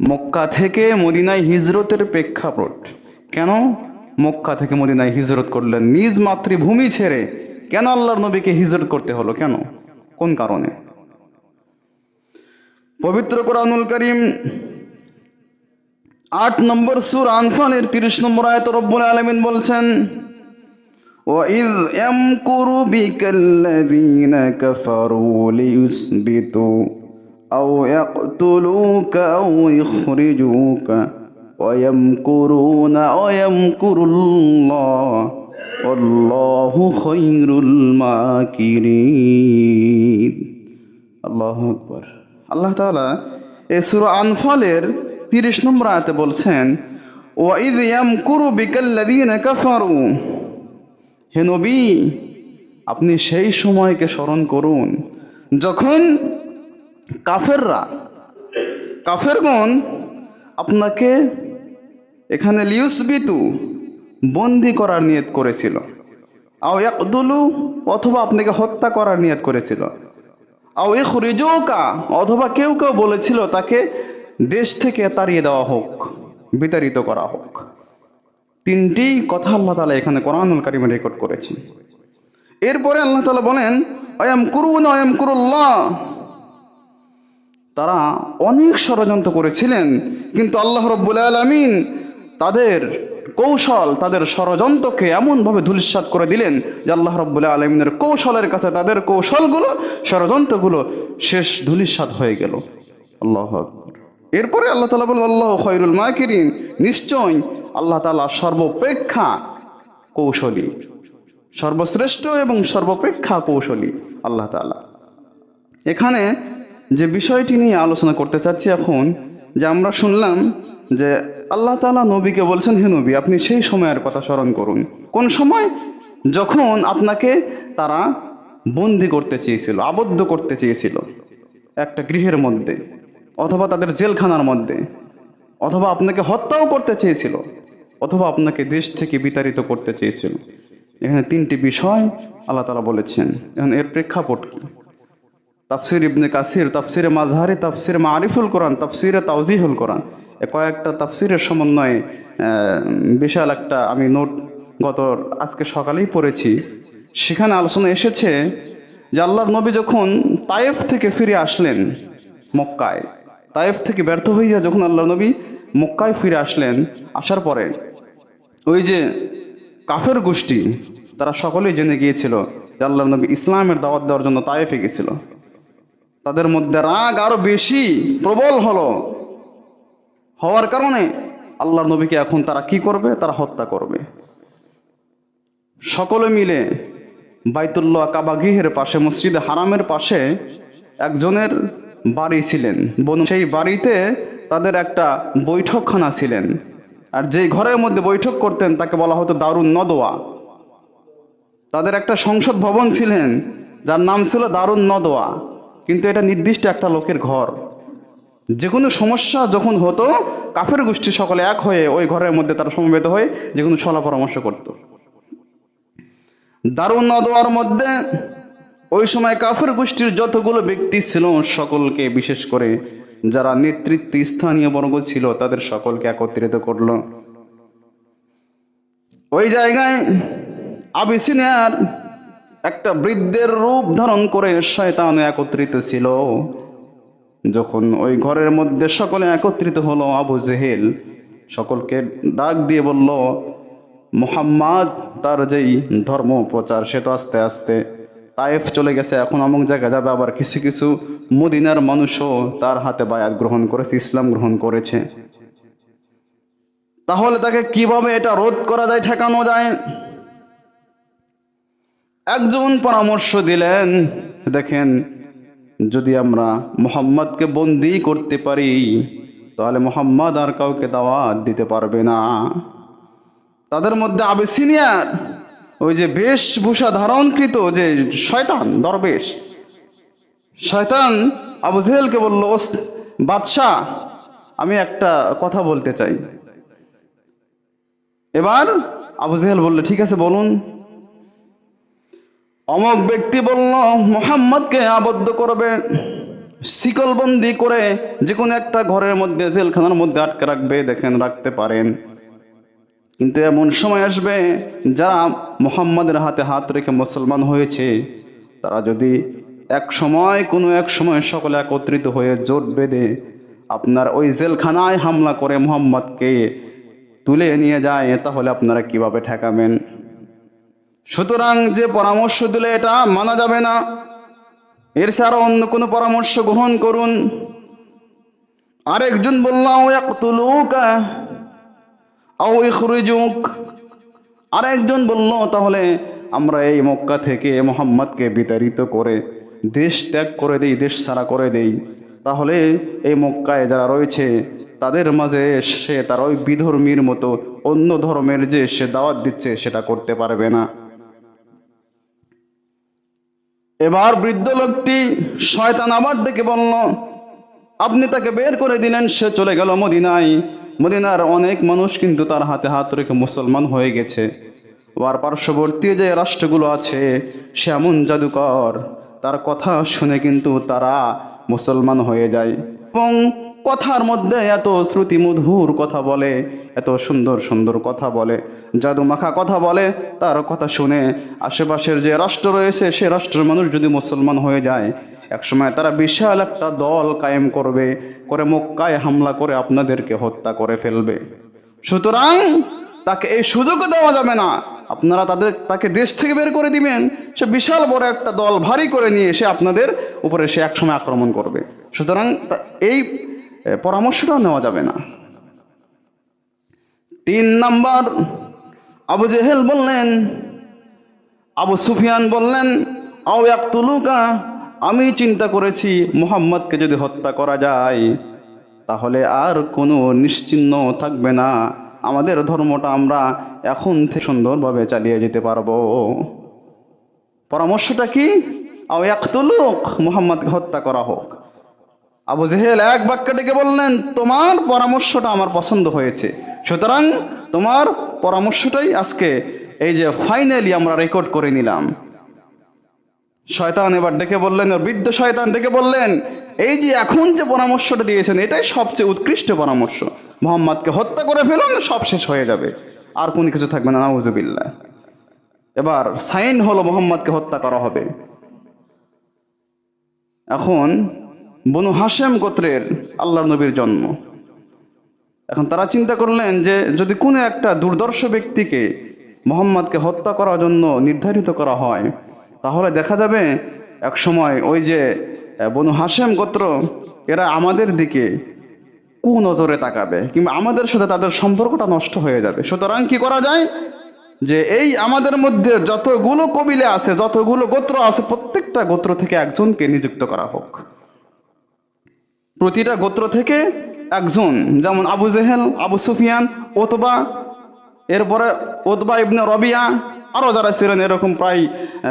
মক্কা থেকে মদিনায় হিজরতের প্রেক্ষাপট কেন মক্কা থেকে মদিনায় হিজরত করলেন নিজ মাতৃভূমি ছেড়ে কেন আল্লাহর নবীকে হিজরত করতে হলো কেন কোন কারণে পবিত্র কোরআনুল করিম আট নম্বর সুর আনফানের তিরিশ নম্বর আয়ত রব্বুল আলমিন বলছেন وإذ يمكر بك الذين كفروا ليثبتوا أو يقتلوك أو يخرجوك ويمكرون ويمكر الله والله خير الماكرين আল্লাহ আকবর আল্লাহ তাআলা এই সূরা আনফালের 30 নম্বর আয়াতে বলছেন ওয়াইদ ইয়ামকুরু বিকাল্লাযীনা কাফারু হে নবী আপনি সেই সময়কে স্মরণ করুন যখন কাফেররা। কাফেরগণ আপনাকে এখানে লিউসবিতু বন্দি করার নিয়ত করেছিল। আও ইয়াকদুলু অথবা আপনাকে হত্যা করার নিয়ত করেছিল। আও ইখরিজুকা অথবা কেউ কেউ বলেছিল তাকে দেশ থেকে তাড়িয়ে দেওয়া হোক, বিতাড়িত করা হোক। তিনটি কথা আল্লাহ তালা এখানে কোরআনুল কারিমে রেকর্ড করেছেন। এরপরে আল্লাহ তালা বলেন অয়াম করুন অয়াম করুল্লাহ তারা অনেক ষড়যন্ত্র করেছিলেন, কিন্তু আল্লাহ রব্বুল আলমিন তাদের কৌশল, তাদের ষড়যন্ত্রকে এমনভাবে ধূলিসাৎ করে দিলেন যে আল্লাহ রব্বুল্লাহ আলমিনের কৌশলের কাছে তাদের কৌশলগুলো, ষড়যন্ত্রগুলো শেষ ধূলিসাৎ হয়ে গেল। আল্লাহ এরপরে আল্লাহ তালা বলেন, আল্লাহ খৈরুল মাকিরিন। নিশ্চয় আল্লাহ তালা সর্বপেক্ষা কৌশলী, সর্বশ্রেষ্ঠ এবং সর্বপেক্ষা কৌশলী আল্লাহ তালা এখানে যে বিষয়টি নিয়ে আলোচনা করতে চাচ্ছি এখন, যে আমরা শুনলাম যে আল্লাহ তালা নবীকে বলছেন, হে নবী, আপনি সেই সময়ের কথা স্মরণ করুন। কোন সময়? যখন আপনাকে তারা বন্দি করতে চেয়েছিল, আবদ্ধ করতে চেয়েছিল, একটা গৃহের মধ্যে, অথবা তাদের জেলখানার মধ্যে, অথবা আপনাকে হত্যাও করতে চেয়েছিল, অথবা আপনাকে দেশ থেকে বিতাড়িত করতে চেয়েছিল। এখানে তিনটি বিষয় আল্লাহ তালা বলেছেন। এখন এর প্রেক্ষাপট কি? তাফসির ইবনে কাসির, তাফসিরে মাঝহারি তাফসির মারিফুল কোরআন, তাফসিরে তাওজিহুল কোরআন। এ কয়েকটা তাফসিরের সমন্বয়ে বিশাল একটা আমি নোট গত আজকে সকালেই পড়েছি। সেখানে আলোচনা এসেছে যে আল্লাহর নবী যখন তায়েফ থেকে ফিরে আসলেন মক্কায়, তায়েফ থেকে ব্যর্থ হইয়া যখন আল্লাহ নবী মক্কায় ফিরে আসলেন, আসার পরে ওই যে কাফের গোষ্ঠী, তারা সকলেই জেনে গিয়েছিল যে আল্লাহ নবী ইসলামের দাওয়াত দেওয়ার জন্য তায়েফে গেছিল। তাদের মধ্যে রাগ আরও বেশি প্রবল হলো। হওয়ার কারণে আল্লাহ নবীকে এখন তারা কি করবে? তারা হত্যা করবে। সকলে মিলে বাইতুল্লাহ কাবা গৃহের পাশে, মসজিদে হারামের পাশে একজনের বাড়ি ছিলেন। বনু সেই বাড়িতে তাদের একটা বৈঠকখানা ছিলেন। আর যেই ঘরের মধ্যে বৈঠক করতেন, তাকে বলা হতো দারুণ নদোয়া তাদের একটা সংসদ ভবন ছিলেন, যার নাম ছিল দারুণ নদোয়া কিন্তু এটা নির্দিষ্ট একটা লোকের ঘর। যে কোনো সমস্যা যখন হতো, কাফের গোষ্ঠী সকলে এক হয়ে ওই ঘরের মধ্যে তারা সমবেত হয়ে যে কোনো সলা পরামর্শ করত। দারুণ নদোয়ার মধ্যে ওই সময় কাফের গোষ্ঠীর যতগুলো ব্যক্তি ছিল, সকলকে বিশেষ করে যারা নেতৃত্ব স্থানীয় বর্গ ছিল, তাদের সকলকে একত্রিত করল। ওই জায়গায় আবিসিনিয়ার একটা বৃদ্ধের রূপ ধারণ করে শয়তান একত্রিত ছিল। যখন ওই ঘরের মধ্যে সকলে একত্রিত হলো, আবু জেহেল সকলকে ডাক দিয়ে বলল, মোহাম্মদ, তার যেই ধর্ম প্রচার, সে তো আস্তে আস্তে তায়েফ চলে গেছে, এখন অমুক জায়গায় যাবে, আবার কিছু কিছু মদিনার মানুষও তার হাতে বায়াত গ্রহণ করেছে, ইসলাম গ্রহণ করেছে। তাহলে তাকে কীভাবে এটা রোধ করা যায়, ঠেকানো যায়? একজন পরামর্শ দিলেন, দেখেন, যদি আমরা মোহাম্মদকে বন্দি করতে পারি, তাহলে মোহাম্মদ আর কাউকে দাওয়াত দিতে পারবে না। তাদের মধ্যে আবে আবেসিনিয়ার, ওই যে বেশভূষা ধারণকৃত যে শয়তান, দরবেশ, শয়তান আবু জেহেলকে বলল "ওস্ত- বাদশাহ, আমি একটা কথা বলতে চাই। এবার আবু জেহেল বলল, ঠিক আছে, বলুন। অমক ব্যক্তি বলল, মোহাম্মদকে আবদ্ধ করবে। শিকলবন্দি করে যে কোনো একটা ঘরের মধ্যে, জেলখানার মধ্যে আটকে রাখবে, দেখেন, রাখতে পারেন। কিন্তু এমন সময় আসবে, যারা মোহাম্মদের হাতে হাত রেখে মুসলমান হয়েছে, তারা যদি এক সময়, কোনো এক সময় সকলে একত্রিত হয়ে জোট বেঁধে আপনার ওই জেলখানায় হামলা করে মোহাম্মদকে তুলে নিয়ে যায়, তাহলে আপনারা কীভাবে ঠেকাবেন? সুতরাং যে পরামর্শ দিলে এটা মানা যাবে না। এর ছাড়া অন্য কোনো পরামর্শ গ্রহণ করুন। আরেকজন বললাম আরেকজন বলল, তাহলে আমরা এই মক্কা থেকে মোহাম্মদকে বিতাড়িত করে দেশ ত্যাগ করে দেই, দেশ ছাড়া করে দেই। তাহলে এই মক্কায় যারা রয়েছে, তাদের মাঝে সে তার ওই বিধর্মীর মতো অন্য ধর্মের যে সে দাওয়াত দিচ্ছে, সেটা করতে পারবে না। এবার বৃদ্ধ লোকটি শয়তান আবার ডেকে বলল, আপনি তাকে বের করে দিলেন, সে চলে গেল মদিনায়। মদিনার অনেক মানুষ কিন্তু তার হাতে হাত রেখে মুসলমান হয়ে গেছে। আর পার্শ্ববর্তী যে রাষ্ট্রগুলো আছে, সে এমন জাদুকর। তার কথা শুনে কিন্তু তারা মুসলমান হয়ে যায় এবং কথার মধ্যে এত শ্রুতি মধুর কথা বলে, এত সুন্দর সুন্দর কথা বলে জাদু মাখা কথা বলে, তার কথা শুনে আশেপাশের যে রাষ্ট্র রয়েছে, সে রাষ্ট্রের মানুষ যদি মুসলমান হয়ে যায়, একসময় তারা বিশাল একটা দল কায়েম করবে, করে মক্কায় হামলা করে আপনাদেরকে হত্যা করে ফেলবে। সুতরাং তাকে এই সুযোগও দেওয়া যাবে না। আপনারা তাদের, তাকে দেশ থেকে বের করে দিবেন। সে বিশাল বড় একটা দল ভারী করে নিয়ে এসে আপনাদের উপরে সে একসময় আক্রমণ করবে। সুতরাং এই এ, পরামর্শটাও নেওয়া যাবে না। তিন নাম্বার আবু জেহেল বললেন আবু সুফিয়ান বললেন আও এক তুলুকা আমি চিন্তা করেছি মোহাম্মদকে যদি হত্যা করা যায় তাহলে আর কোনো নিশ্চিহ্ন থাকবে না। আমাদের ধর্মটা আমরা এখন থেকে সুন্দরভাবে চালিয়ে যেতে পারব। পরামর্শটা কি? আও এক তুলুক মোহাম্মদকে হত্যা করা হোক। আবু জেহেল এক বাক্যে ডেকে বললেন, তোমার পরামর্শটা আমার পছন্দ হয়েছে। সুতরাং তোমার পরামর্শটাই আজকে এই যে ফাইনালি আমরা রেকর্ড করে নিলাম। শয়তান এবার ডেকে বললেন বৃদ্ধ শয়তান ডেকে বললেন, এই যে এখন যে পরামর্শটা দিয়েছেন, এটাই সবচেয়ে উৎকৃষ্ট পরামর্শ। মোহাম্মদকে হত্যা করে ফেলুন, সব শেষ হয়ে যাবে। আর কোনো কিছু থাকবে না নাউজুবিল্লাহ এবার সাইন হলো, মোহাম্মদকে হত্যা করা হবে। এখন বনু হাসেম গোত্রের আল্লাহ নবীর জন্ম। এখন তারা চিন্তা করলেন যে যদি কোনো একটা দুর্দর্শ ব্যক্তিকে মোহাম্মদকে হত্যা করার জন্য নির্ধারিত করা হয়, তাহলে দেখা যাবে এক সময় ওই যে বনু হাসেম গোত্র, এরা আমাদের দিকে কু নজরে তাকাবে কিংবা আমাদের সাথে তাদের সম্পর্কটা নষ্ট হয়ে যাবে। সুতরাং কি করা যায়? যে এই আমাদের মধ্যে যতগুলো কবিলে আছে, যতগুলো গোত্র আছে, প্রত্যেকটা গোত্র থেকে একজনকে নিযুক্ত করা হোক। প্রতিটা গোত্র থেকে একজন, যেমন আবু জেহেল, আবু সুফিয়ান, ওতবা, এরপরে ওতবা ইবনে রবিয়া, আরও যারা ছিলেন এরকম প্রায়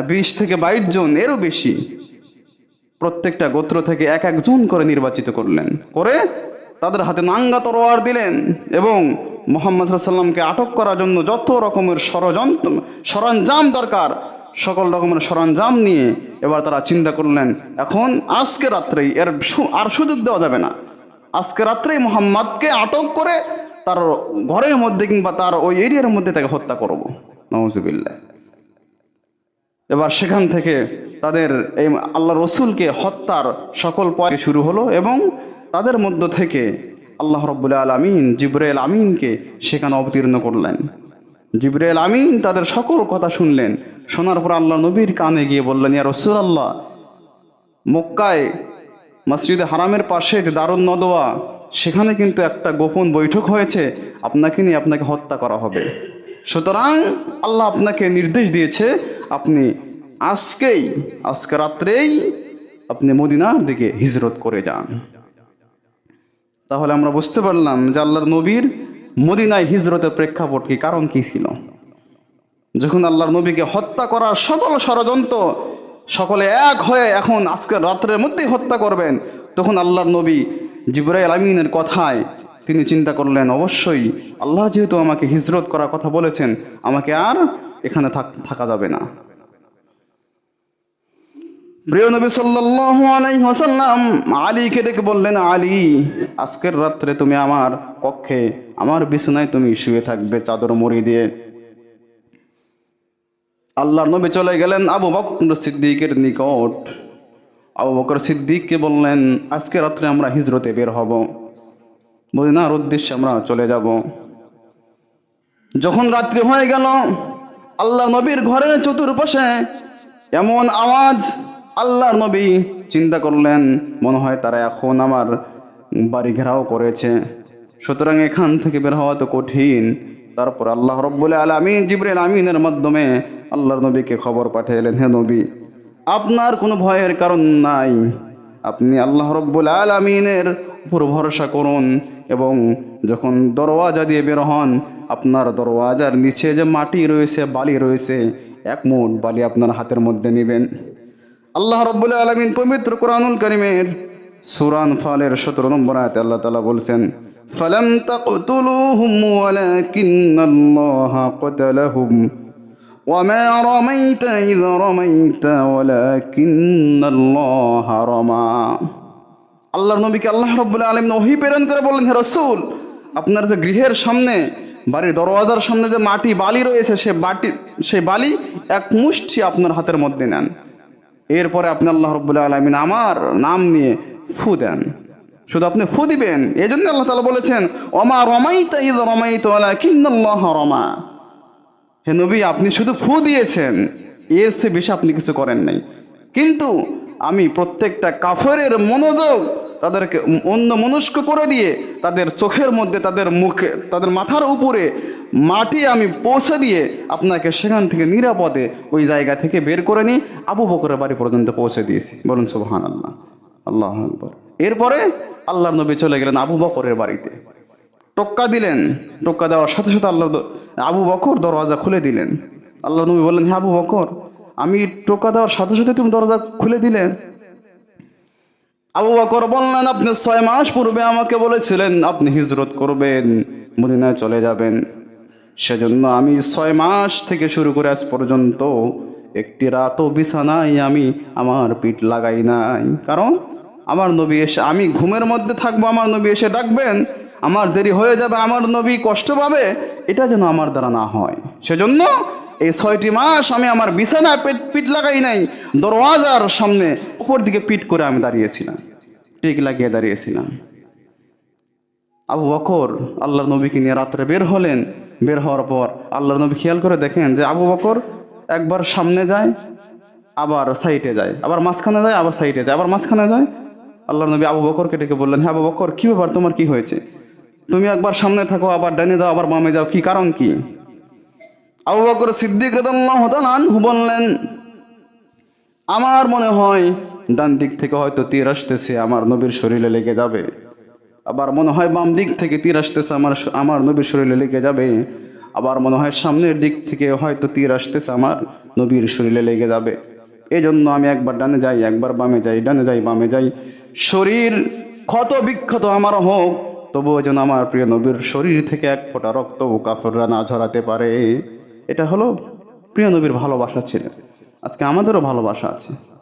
বিশ থেকে বাইশ জন, এরও বেশি। প্রত্যেকটা গোত্র থেকে এক একজন করে নির্বাচিত করলেন। করে তাদের হাতে নাঙ্গা তরোয়ার দিলেন এবং মোহাম্মদ সাল্লামকে আটক করার জন্য যত রকমের ষড়যন্ত্র, সরঞ্জাম দরকার সকল রকমের সরঞ্জাম নিয়ে এবার তারা চিন্তা করলেন, এখন আজকে রাত্রেই এর আর সুযোগ দেওয়া যাবে না। আজকে রাত্রেই মোহাম্মদকে আটক করে তার ঘরের মধ্যে কিংবা তার ওই এরিয়ার মধ্যে তাকে হত্যা করব। নওয়াজুবিল্লাহ এবার সেখান থেকে তাদের এই আল্লাহ রসুলকে হত্যার সকল পয় শুরু হলো এবং তাদের মধ্য থেকে আল্লাহ রব্বুল্লাহ আলমিন, জিব্রাইল আমিনকে সেখানে অবতীর্ণ করলেন। জিব্রাইল আমিন তাদের সকল কথা শুনলেন। শোনার পর আল্লাহ নবীর কানে গিয়ে বললেন, ইয়া রসুল আল্লাহ মক্কায় মসজিদে হারামের পাশে যে দারুণ নদোয়া সেখানে কিন্তু একটা গোপন বৈঠক হয়েছে, আপনাকে নিয়ে আপনাকে হত্যা করা হবে। সুতরাং আল্লাহ আপনাকে নির্দেশ দিয়েছে, আপনি আজকেই, আজকে রাত্রেই আপনি মদিনার দিকে হিজরত করে যান। তাহলে আমরা বুঝতে পারলাম যে আল্লাহর নবীর মদিনায় হিজরতের প্রেক্ষাপট কি, কারণ কি ছিল? যখন আল্লাহর নবীকে হত্যা করার সকল ষড়যন্ত্র সকলে এক হয়ে এখন আজকে রাত্রের মধ্যেই হত্যা করবেন, তখন আল্লাহর নবী জিব্রাইল আমিনের কথায় তিনি চিন্তা করলেন, অবশ্যই আল্লাহ যেহেতু আমাকে হিজরত করার কথা বলেছেন, আমাকে আর এখানে থাক- যাবে না। প্রিয় নবী সাল্লাল্লাহু আলীকে ডেকে বললেন, আলী, আজকের রাত্রে তুমি আমার কক্ষে, আমার বিছানায় তুমি শুয়ে থাকবে চাদর মুড়ি দিয়ে। আল্লাহর নবী চলে গেলেন আবু বকর সিদ্দিকের নিকট। আবু বকর সিদ্দিককে বললেন, আজকে রাত্রে আমরা হিজরতে বের হব। মদিনার উদ্দেশ্যে আমরা চলে যাব। যখন রাত্রি হয়ে গেল, আল্লাহ নবীর ঘরের চতুর্পাশে এমন আওয়াজ আল্লাহর নবী চিন্তা করলেন, মনে হয় তারা এখন আমার বাড়ি ঘেরাও করেছে। সুতরাং এখান থেকে বের হওয়া তো কঠিন। তারপর আল্লাহ রব্বুল আলমিন জিবরেল আমিনের মাধ্যমে আল্লাহর নবীকে খবর পাঠিয়েলেন হে নবী, আপনার কোনো ভয়ের কারণ নাই। আপনি আল্লাহ রব্বুল আলমিনের উপর ভরসা করুন এবং যখন দরওয়াজা দিয়ে বের হন, আপনার দরওয়াজার নিচে যে মাটি রয়েছে, বালি রয়েছে, এক মুঠ বালি আপনার হাতের মধ্যে নেবেন। আল্লাহ রব্বুল আলমিন পবিত্র কোরআনুল করিমের সুরান ফালের সতেরো নম্বর আয়তে আল্লাহ তালা বলছেন فلم تقتلوهم ولكن الله قتلهم وما رميت إذ رميت ولكن الله رمى আল্লাহর নবীকে আল্লাহ রব্বুল আলম ওহি প্রেরণ করে বললেন হে রসুল আপনার যে গৃহের সামনে বাড়ির দরওয়াজার সামনে যে মাটি বালি রয়েছে সে বাটি সে বালি এক মুষ্টি আপনার হাতের মধ্যে নেন এরপরে আপনি আল্লাহ রব্বুল আলমিন আমার নাম নিয়ে ফু দেন শুধু আপনি ফু দিবেন। এই জন্য আল্লাহ তালা বলেছেন অমা রমাইতা ইদ রমাইত কিন্নাল্লাহ রমা হে নবী, আপনি শুধু ফু দিয়েছেন। এর চেয়ে বেশি আপনি কিছু করেন নাই। কিন্তু আমি প্রত্যেকটা কাফেরের মনোযোগ তাদেরকে অন্য মনস্ক করে দিয়ে তাদের চোখের মধ্যে, তাদের মুখে, তাদের মাথার উপরে মাটি আমি পৌঁছে দিয়ে আপনাকে সেখান থেকে নিরাপদে ওই জায়গা থেকে বের করে নিয়ে আবু বকরের বাড়ি পর্যন্ত পৌঁছে দিয়েছি। বলুন সুবহান আল্লাহ আল্লাহ এরপরে আল্লাহ নবী চলে গেলেন আবু বকরের বাড়িতে। টোক্কা দিলেন, টোক্কা দেওয়ার সাথে সাথে আল্লাহ আবু বকর দরওয়াজা খুলে দিলেন। আল্লাহ নবী বললেন হ্যাঁ আবু বকর, আমি টোক্কা দেওয়ার সাথে সাথে তুমি দরজা খুলে দিলে? আবু বকর বললেন, আপনি ছয় মাস পূর্বে আমাকে বলেছিলেন আপনি হিজরত করবেন, মদিনায় চলে যাবেন। সেজন্য আমি ছয় মাস থেকে শুরু করে আজ পর্যন্ত একটি রাতও বিছানায় আমি আমার পিঠ লাগাই নাই। কারণ আমার নবী এসে আমি ঘুমের মধ্যে থাকব, আমার নবী এসে ডাকবেন, আমার দেরি হয়ে যাবে, আমার নবী কষ্ট পাবে, এটা যেন আমার দ্বারা না হয়। সেজন্য এই ছয়টি মাস আমি আমার বিছানায় পেট পিঠ লাগাই নাই, দরওয়াজার সামনে উপর দিকে পিঠ করে আমি দাঁড়িয়েছিলাম টিক লাগিয়ে দাঁড়িয়েছিলাম। আবু বকর আল্লাহর নবীকে নিয়ে রাত্রে বের হলেন, বের হওয়ার পর আল্লাহর নবী খেয়াল করে দেখেন যে আবু বকর একবার সামনে যায়, আবার সাইডে যায়, আবার মাঝখানে যায়, আবার সাইডে যায়, আবার মাঝখানে যায় আল্লাহর নবী আবু বকরকে ডেকে বললেন হ্যাঁ আবু বকর, কি ব্যাপার? তোমার কি হয়েছে? তুমি একবার সামনে থাকো, আবার ডানে যাও, আবার বামে যাও, কি কারণ কি? আবু বকর সিদ্দিক আনহু বললেন, আমার মনে হয় ডান দিক থেকে হয়তো তীর আসতেছে, আমার নবীর শরীরে লেগে যাবে। আবার মনে হয় বাম দিক থেকে তীর আসতেছে, আমার আমার নবীর শরীরে লেগে যাবে। আবার মনে হয় সামনের দিক থেকে হয়তো তীর আসতেছে, আমার নবীর শরীরে লেগে যাবে। এই জন্য আমি একবার ডানে যাই, একবার বামে যাই, ডানে যাই, বামে যাই। শরীর ক্ষত বিক্ষত আমার হোক, তবুও যেন আমার প্রিয় নবীর শরীর থেকে এক ফোঁটা রক্ত ও কাফররা না ঝরাতে পারে। এটা হলো প্রিয় নবীর ভালোবাসা ছিল। আজকে আমাদেরও ভালোবাসা আছে।